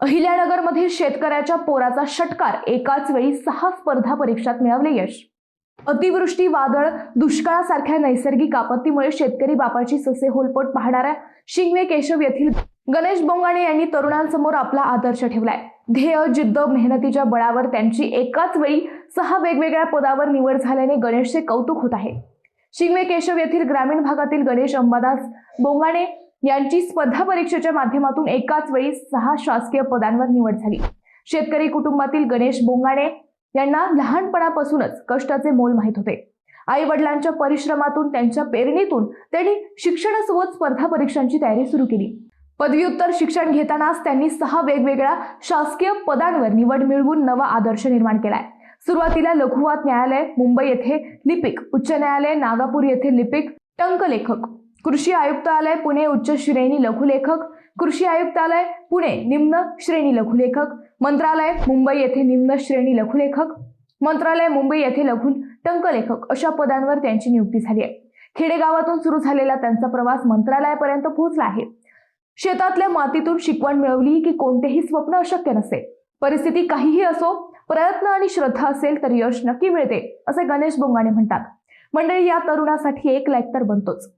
अहिल्यानगरमधील शेतकऱ्याच्या पोराचा षटकार. एकाच वेळी सहा स्पर्धा परीक्षात मिळवले यश. अतिवृष्टी वादळ दुष्काळासारख्या नैसर्गिक आपत्तीमुळे शेतकरी बापाची ससे होलपट पाहणाऱ्या शिंगवे केशव येथील गणेश बोंगाणे यांनी तरुणांसमोर आपला आदर्श ठेवलाय. ध्येय जिद्द मेहनतीच्या बळावर त्यांची एकाच वेळी सहा वेगवेगळ्या पदावर निवड झाल्याने गणेशचे कौतुक होत आहे. शिंगवे केशव येथील ग्रामीण भागातील गणेश अंबादास बोंगाणे यांची स्पर्धा परीक्षेच्या माध्यमातून एकाच वेळी सहा शासकीय पदांवर निवड झाली. शेतकरी कुटुंबातील गणेश बोंगाणे यांना लहानपणापासूनच कष्टाचे मोल माहीत होते. आई वडिलांच्या परिश्रमातून त्यांच्या पेरणीतून त्यांनी शिक्षणासोबत स्पर्धा परीक्षांची तयारी सुरू केली. पदव्युत्तर शिक्षण घेतानाच त्यांनी सहा वेगवेगळ्या शासकीय पदांवर निवड मिळवून नवा आदर्श निर्माण केलाय. सुरुवातीला लघुवाद न्यायालय मुंबई येथे लिपिक उच्च न्यायालय नागापूर येथे लिपिक टंकलेखक. कृषी आयुक्तालय पुणे उच्च श्रेणी लघुलेखक. कृषी आयुक्तालय पुणे निम्न श्रेणी लघुलेखक. मंत्रालय मुंबई येथे निम्न श्रेणी लघुलेखक. मंत्रालय मुंबई येथे लघु टंकलेखक अशा पदांवर त्यांची नियुक्ती झाली आहे. खेडेगावातून सुरू झालेला त्यांचा प्रवास मंत्रालयापर्यंत पोहोचला आहे. शेतातल्या मातीतून शिकवण मिळवली की कोणतेही स्वप्न अशक्य नसते परिस्थिती काहीही असो प्रयत्न आणि श्रद्धा असेल तर यश नक्की मिळते असे गणेश बोंगाणे म्हणतात. मंडळी या तरुणासाठी एक लायक तर बनतोच.